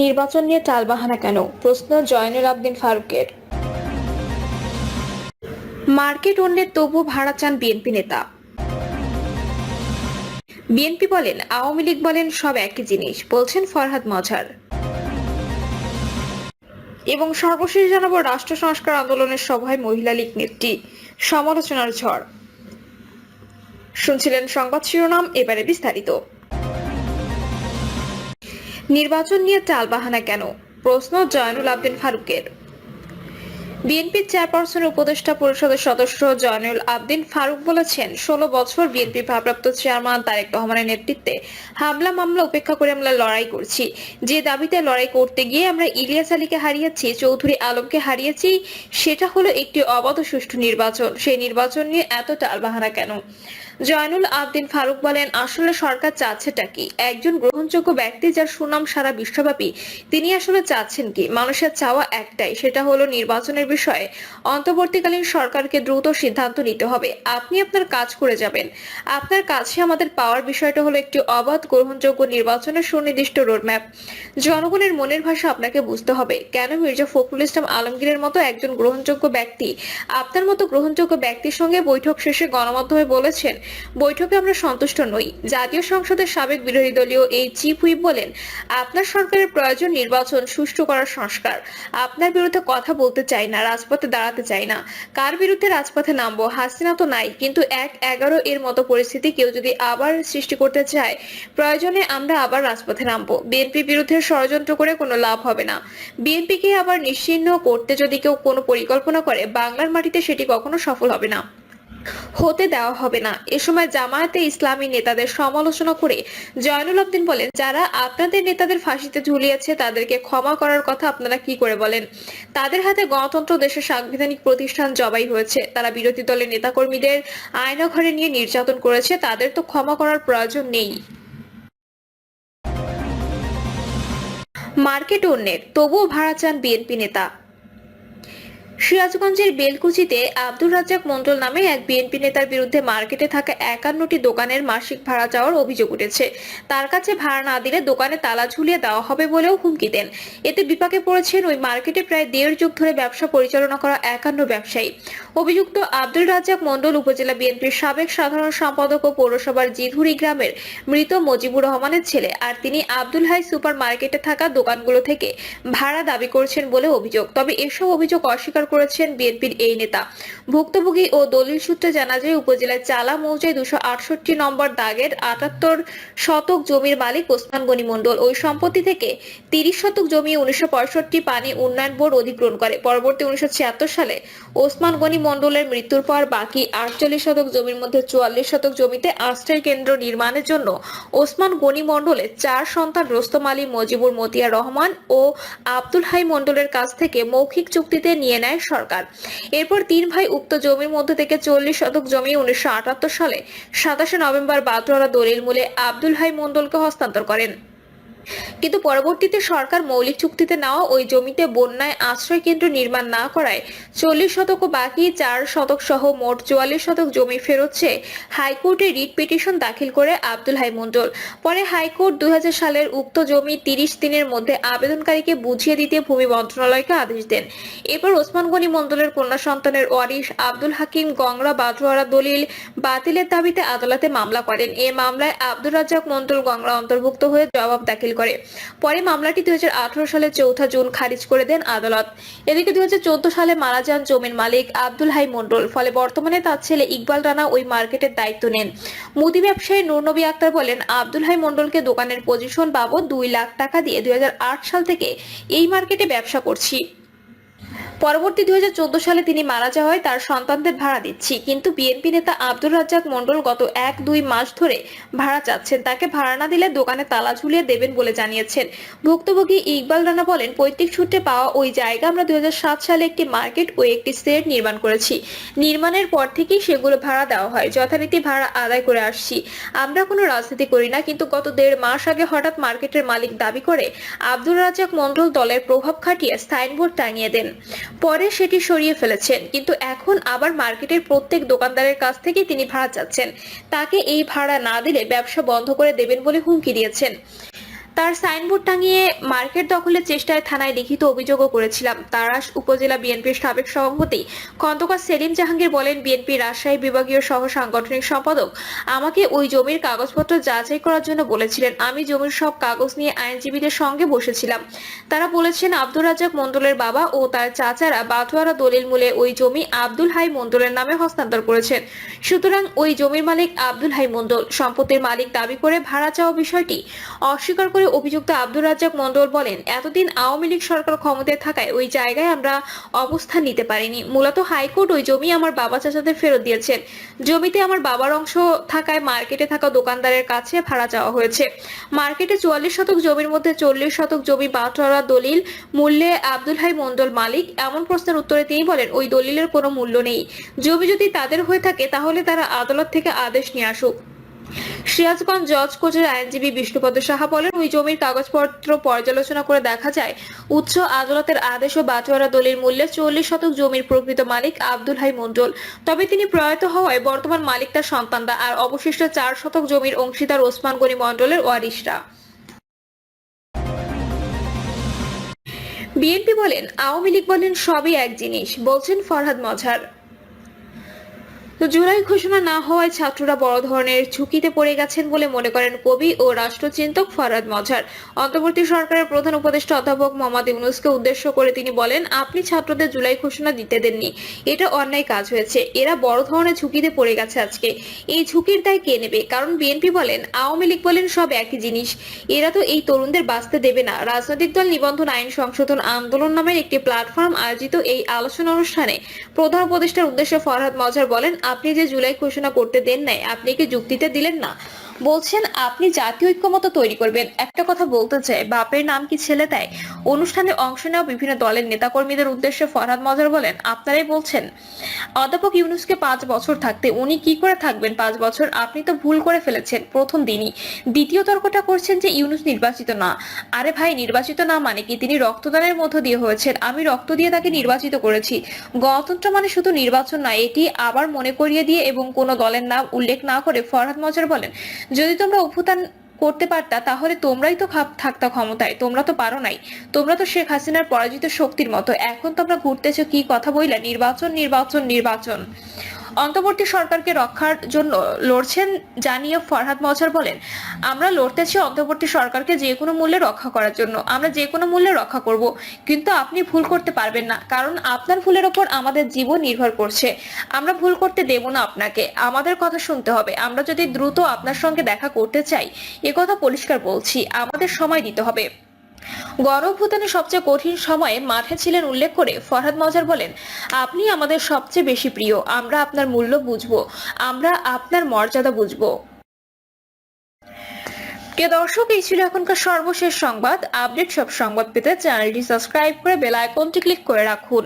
নির্বাচন নিয়ে টালবাহানা কেন? প্রশ্ন জয়নুল আবদিন ফারুকের। মার্কেট অন্যের তবু ভাড়া চান বিএনপি নেতা। বিএনপি বলেন, আওয়ামী লীগ বলেন সব একই জিনিস, বলছেন ফরহাদ মজার। এবং সর্বশেষ জানাব, রাষ্ট্র সংস্কার আন্দোলনের সভায় মহিলা লীগ নেত্রী, সমালোচনার ঝড়। শুনছিলেন সংবাদ শিরোনাম, এবারে বিস্তারিত। নির্বাচন নিয়ে টালবাহানা কেন? প্রশ্ন জয়নুল আবদিন ফারুকের। বিএনপির চেয়ারপারসন উপদেষ্টা পরিষদের সদস্য জয়নুল আবদিন ফারুক বলেছেন, ষোলো বছর বিএনপি ভারপ্রাপ্ত চেয়ারম্যান তারেক রহমানের নেতৃত্বে হামলা মামলা উপেক্ষা করে আমরা লড়াই করছি। যে দাবিতে লড়াই করতে গিয়ে আমরা ইলিয়াস আলীকে হারিয়েছি, চৌধুরী আলমকে হারিয়েছি, সেটা হলো একটি অবাধ সুষ্ঠু নির্বাচন। সেই নির্বাচন নিয়ে এত টালবাহানা কেন? জয়নুল আবদিন ফারুক বলেন, আসলে সরকার চাচ্ছেটা কি? একজন গ্রহণযোগ্য ব্যক্তি যার সুনাম সারা বিশ্বব্যাপী, তিনি আসলে চাচ্ছেন কি? মানুষের চাওয়া একটাই, সেটা হলো নির্বাচনের বিষয়ে অন্তর্বর্তীকালীন সরকারকে দ্রুত সিদ্ধান্ত নিতে হবে। আপনি আপনার কাজ করে যাবেন। আপনার কাছে আমাদের পাওয়ার বিষয়টা হলো একটি অবাধ গ্রহণযোগ্য নির্বাচনের সুনির্দিষ্ট রোডম্যাপ। জনগণের মনের ভাষা আপনাকে বুঝতে হবে। কেন মির্জা ফখরুল ইসলাম আলমগীরের মতো একজন গ্রহণযোগ্য ব্যক্তি আপনার মতো গ্রহণযোগ্য ব্যক্তির সঙ্গে বৈঠক শেষে গণমাধ্যমে বলেছেন বৈঠকে আমরা সন্তুষ্ট নই। জাতীয় সংসদের সাবেক বিরোধী দলীয় এই চিফ হুইপ বলেন, আপনার সরকারের প্রয়োজন নির্বাচন সুষ্ঠু করার সংস্কার। আপনার বিরুদ্ধে কথা বলতে চাই না, রাজপথে দাঁড়াতে চাই না। কার বিরুদ্ধে রাজপথে নামবো? হাসিনা তো নাই। কিন্তু এক এগারো এর মতো পরিস্থিতি কেউ যদি আবার সৃষ্টি করতে চায়, প্রয়োজনে আমরা আবার রাজপথে নামবো। বিএনপি বিরুদ্ধে ষড়যন্ত্র করে কোনো লাভ হবে না। বিএনপিকে আবার নিশ্চিহ্ন করতে যদি কেউ কোনো পরিকল্পনা করে, বাংলার মাটিতে সেটি কখনো সফল হবে না। হতে দেওয়া হবে না। এ সময় জামায়াতে ইসলামী নেতাদের সমালোচনা করে জয়নুল আবদিন বলেন, যারা আপনাদের নেতাদের ফাঁসিতে ঝুলিয়েছে, তাদেরকে ক্ষমা করার কথা আপনারা কি করে বলেন? তাদের হাতে গণতন্ত্র, দেশের সাংবিধানিক প্রতিষ্ঠান জবাই হয়েছে। তারা বিরোধী দলের নেতাকর্মীদের আয়নাঘরে নিয়ে নির্যাতন করেছে। তাদের তো ক্ষমা করার প্রয়োজন নেই। মার্কেট অন্যের, তবুও ভাড়া চান বিএনপি নেতা। সিরাজগঞ্জের বেলকুচিতে আব্দুর রাজ্জাক মন্ডল নামে এক বিএনপি নেতার বিরুদ্ধে মার্কেটে থাকা একান্নটি দোকানের মাসিক ভাড়া চাওয়ার অভিযোগ উঠেছে। তার কাছে ভাড়া না দিলে দোকানে তালা ঝুলিয়ে দেওয়া হবে বলেও হুমকি দেন। এতে বিপাকে পড়েছেন ওই মার্কেটে প্রায় দেড় যুগ ধরে ব্যবসা পরিচালনা করা একান্ন ব্যবসায়ী। অভিযুক্ত আব্দুল রাজ্জাক মন্ডল উপজেলা বিএনপির সাবেক সাধারণ সম্পাদক ও পৌরসভার জিধুরি গ্রামের মৃত মজিবুর রহমানের ছেলে আর তিনি আব্দুল হাই সুপার মার্কেটে থাকা দোকানগুলো থেকে ভাড়া দাবি করছেন বলে অভিযোগ। তবে এসব অভিযোগ অস্বীকার করেছেন বিএনপির এই নেতা। ভুক্তভোগী ও দলিল সূত্রে জানা যায়, উপজেলার চালা মৌজায় দুশো আটষট্টি নম্বর দাগের আটাত্তর শতক জমির মালিক ওসমান গনি মণ্ডল। ওই সম্পত্তি থেকে তিরিশ শতক জমি উনিশশো পঁয়ষট্টি পানি উন্নয়ন বোর্ড অধিগ্রহণ করে। পরবর্তী উনিশশো ছিয়াত্তর সালে ওসমান গনি মণ্ডলের মৃত্যুর পর বাকি আটচল্লিশ শতক জমির মধ্যে চুয়াল্লিশ শতক জমিতে আশ্রয় কেন্দ্র নির্মাণের জন্য ওসমান গনি মণ্ডলের চার সন্তান রোস্তম আলী মজিবুর মতিয়া রহমান ও আব্দুল হাই মণ্ডলের কাছ থেকে মৌখিক চুক্তিতে নিয়ে নেয় সরকার। এরপর তিন ভাই উক্ত জমির মধ্যে থেকে চল্লিশ শতক জমি উনিশশো আটাত্তর সালে সাতাশে নভেম্বর বাতোয়ারা দলিল মূলে আব্দুল হাই মন্ডলকে হস্তান্তর করেন। কিন্তু পরবর্তীতে সরকার মৌলিক চুক্তিতে নেওয়া ওই জমিতে বন্যায় আশ্রয় কেন্দ্র নির্মাণ না করায় চল্লিশ শতক ও বাকি চার শতক সহ মোট চুয়াল্লিশ শতক জমি ফেরত হাইকোর্টে রিট পিটিশন দাখিল করে আব্দুল হাই মণ্ডল। পরে হাইকোর্ট দুই হাজার সালের উক্ত জমি তিরিশ দিনের মধ্যে আবেদনকারীকে বুঝিয়ে দিতে ভূমি মন্ত্রণালয়কে আদেশ দেন। এরপর ওসমান গনি মণ্ডলের কন্যা সন্তানের ওয়ারিশ আব্দুল হাকিম গংরা বাটোয়ারা দলিল বাতিলের দাবিতে আদালতে মামলা করেন। এ মামলায় আব্দুল রাজ্জাক মণ্ডল গংরা অন্তর্ভুক্ত হয়ে জবাব দাখিল করে। পরে মামলাটি দুই হাজার আঠারো সালে চৌঠা জুন খারিজ করে দেন আদালত। এদিকে দুই হাজার চোদ্দ সালে মারা যান জমির মালিক আব্দুল হাই মন্ডল ফলে বর্তমানে তার ছেলে ইকবাল রানা ওই মার্কেটের দায়িত্ব নেন। মুদি ব্যবসায়ী নূরনবী আক্তার বলেন, আব্দুল হাই মন্ডলকে দোকানের পজিশন বাবদ দুই লাখ টাকা দিয়ে দুই হাজার আট সাল থেকে এই মার্কেটে ব্যবসা করছি। পরবর্তী দুই হাজার চোদ্দ সালে তিনি মারা যাওয়ায় তার সন্তানদের ভাড়া দিচ্ছি। কিন্তু বিএনপি নেতা আব্দুর রাজ্জাক মণ্ডল গত এক দুই মাস ধরে ভাড়া চাচ্ছেন। তাকে ভাড়া না দিলে দোকানে তালা ঝুলিয়ে দেবেন বলে জানিয়েছেন। ভুক্তভোগী ইকবাল রানা বলেন, পৈতৃক সূত্রে পাওয়া ওই জায়গা আমরা দু হাজার সাত সালে একটি মার্কেট ও একটি সেট নির্মাণ করেছি। নির্মাণের পর থেকেই সেগুলো ভাড়া দেওয়া হয়। যথারীতি ভাড়া আদায় করে আসছি। আমরা কোনো রাজনীতি করি না, কিন্তু গত দেড় মাস আগে হঠাৎ মার্কেটের মালিক দাবি করে আব্দুর রাজ্জাক মণ্ডল দলের প্রভাব খাটিয়ে সাইনবোর্ড টাঙিয়ে দেন। পরে সেটি সরিয়ে ফেলেছেন। কিন্তু এখন আবার মার্কেটের প্রত্যেক দোকানদারের কাছ থেকে তিনি ভাড়া চাচ্ছেন। তাকে এই ভাড়া না দিলে ব্যবসা বন্ধ করে দেবেন বলে হুমকি দিয়েছেন। তার সাইনবোর্ড টাঙিয়ে মার্কেট দখলের চেষ্টায় থানায় লিখিত অভিযোগও করেছিলাম। তারাস উপজেলা বিএনপির সাবেক সভাপতি খন্দকার সেলিম জাহাঙ্গীর বলেন বিএনপি রাজশাহী বিভাগীয় সহ সাংগঠনিক সম্পাদক আমাকে ওই জমির কাগজপত্র যাচাই করার জন্য বলেছিলেন। আমি জমির সব কাগজ নিয়ে আইনজীবীদের সঙ্গে বসেছিলাম। তারা বলেছেন, আব্দুর রাজ্জাক মন্ডলের বাবা ও তার চাচারা বাটোয়ারা দলিল মূলে ওই জমি আব্দুল হাই মন্ডলের নামে হস্তান্তর করেছেন। সুতরাং ওই জমির মালিক আব্দুল হাই মন্ডল সম্পত্তির মালিক দাবি করে ভাড়া চাওয়া বিষয়টি অস্বীকার করে অভিযুক্ত আব্দুর রাজ্জাক মন্ডল বলেন, এতদিন আওয়ামী লীগ সরকার ক্ষমতায় থাকায় ওই জায়গায় আমরা অবস্থান নিতে পারিনি। মূলত হাইকোর্ট ওই জমি আমার বাবা চাচাদের ফেরত দিয়েছেন। জমিতে আমার বাবার অংশ থাকায় মার্কেটে থাকা দোকানদারের কাছে ভাড়া চাওয়া হয়েছে। মার্কেটে চুয়াল্লিশ শতক জমির মধ্যে চল্লিশ শতক জমি বাটোয়ারা দলিল মূল্যে আব্দুল হাই মন্ডল মালিক। এমন প্রশ্নের উত্তরে তিনি বলেন, ওই দলিলের কোনো মূল্য নেই। জমি যদি তাদের হয়ে থাকে, তাহলে তারা আদালত থেকে আদেশ নিয়ে আসুক। সিরাজগঞ্জ জজ কোচের আইনজীবী বিষ্ণুপদ সাহা বলেন, ওই জমির কাগজপত্র পর্যালোচনা করে দেখা যায়, উচ্চ আদালতের আদেশ ও বাটোয়ারা দলিল মূল্যে চল্লিশ শতক জমির প্রকৃত মালিক আব্দুল হাই মন্ডল তবে তিনি প্রয়াত হওয়ায় বর্তমান মালিক তার সন্তানরা আর অবশিষ্ট চার শতক জমির অংশীদার ওসমান গনি মন্ডলের ওয়ারিশরা। বিএনপি বলেন, আওয়ামী লীগ বলেন, সবই এক জিনিস, বলছেন ফরহাদ মজহার তো জুলাই ঘোষণা না হওয়ায় ছাত্ররা বড় ধরনের ঝুঁকিতে পড়ে গেছেন বলে মনে করেন কবি ও রাষ্ট্রচিন্তক ফরহাদ মজহার অন্তর্বর্তী সরকারের প্রধান উপদেষ্টা অধ্যাপক মোহাম্মদ ইউনুসকে উদ্দেশ্য করে তিনি বলেন, আপনি ছাত্রদের জুলাই ঘোষণা দিতে দেননি। এটা অন্যায় কাজ হয়েছে। এরা বড় ধরনের ঝুঁকিতে পড়ে গেছে আজকে। এই ঝুঁকির দায় কে নেবে? কারণ বিএনপি বলেন, আওয়ামী লীগ বলেন সব একই জিনিস। এরা তো এই তরুণদের বাঁচতে দেবে না। রাজনৈতিক দল নিবন্ধন আইন সংশোধন আন্দোলন নামের একটি প্ল্যাটফর্ম আয়োজিত এই আলোচনা অনুষ্ঠানে প্রধান উপদেষ্টার উদ্দেশ্যে ফরহাদ মজার বলেন আপনি যে জুলাই ঘোষণা করতে দেন নাই আপনি কি যুক্তিতে দিলেন না? বলছেন, আপনি জাতীয় ঐক্যমত তৈরি করবেন। একটা কথা বলতে চাই, বাপের নাম কি ছেলে দেয় অনুষ্ঠানে অংশ নেওয়া বিভিন্ন দলের নেতাকর্মীদের উদ্দেশ্যে ফরহাদ মজার বলেন, আপনারাই বলছেন, অধ্যাপক ইউনুসকে পাঁচ বছর থাকতে উনি কি করে থাকবেন? পাঁচ বছর আপনি তো ভুল করে ফেলেছেন, প্রথম দিনই। দ্বিতীয় তর্কটা করছেন যে ইউনুস নির্বাচিত না। আরে ভাই, নির্বাচিত না মানে কি? তিনি রক্তদানের মধ্য দিয়ে হয়েছেন। আমি রক্ত দিয়ে তাকে নির্বাচিত করেছি। গণতন্ত্র মানে শুধু নির্বাচন নয়, এটি আবার মনে করিয়ে দিয়ে এবং কোনো দলের নাম উল্লেখ না করে ফরহাদ মজার বলেন যদি তোমরা অভ্যুত্থান করতে পারতা, তাহলে তোমরাই তো থাকতা ক্ষমতায়। তোমরা তো পারো নাই। তোমরা তো শেখ হাসিনার পরাজিত শক্তির মতো। এখন তোমরা ঘুরতেছো কি কথা বইলা? নির্বাচন নির্বাচন নির্বাচন। অন্তর্বর্তী সরকারকে রক্ষার জন্য লড়ছেন জানিয়ে ফরহাদ মজার বলেন, আমরা লড়তেছি অন্তর্বর্তী সরকারকে যে কোনো মূল্যে রক্ষা করার জন্য। আমরা যে কোনো মূল্যে রক্ষা করব, কিন্তু আপনি ভুল করতে পারবেন না, কারণ আপনার ভুলের ওপর আমাদের জীবন নির্ভর করছে। আমরা ভুল করতে দেব না আপনাকে। আমাদের কথা শুনতে হবে। আমরা যদি দ্রুত আপনার সঙ্গে দেখা করতে চাই, এ কথা পরিষ্কার বলছি। আমাদের সময় দিতে হবে। গণভূতানের সবচেয়ে কঠিন সময়ে মাঠে ছিলেন উল্লেখ করে ফরহাদ মজার বলেন, আপনি আমাদের সবচেয়ে বেশি প্রিয়, আমরা আপনার মূল্য বুঝব, আমরা আপনার মর্যাদা বুঝব। কে দর্শক, এই ছিল এখনকার সর্বশেষ সংবাদ। আপডেট সব সংবাদ পেতে চ্যানেলটি সাবস্ক্রাইব করে বেল আইকনটি ক্লিক করে রাখুন।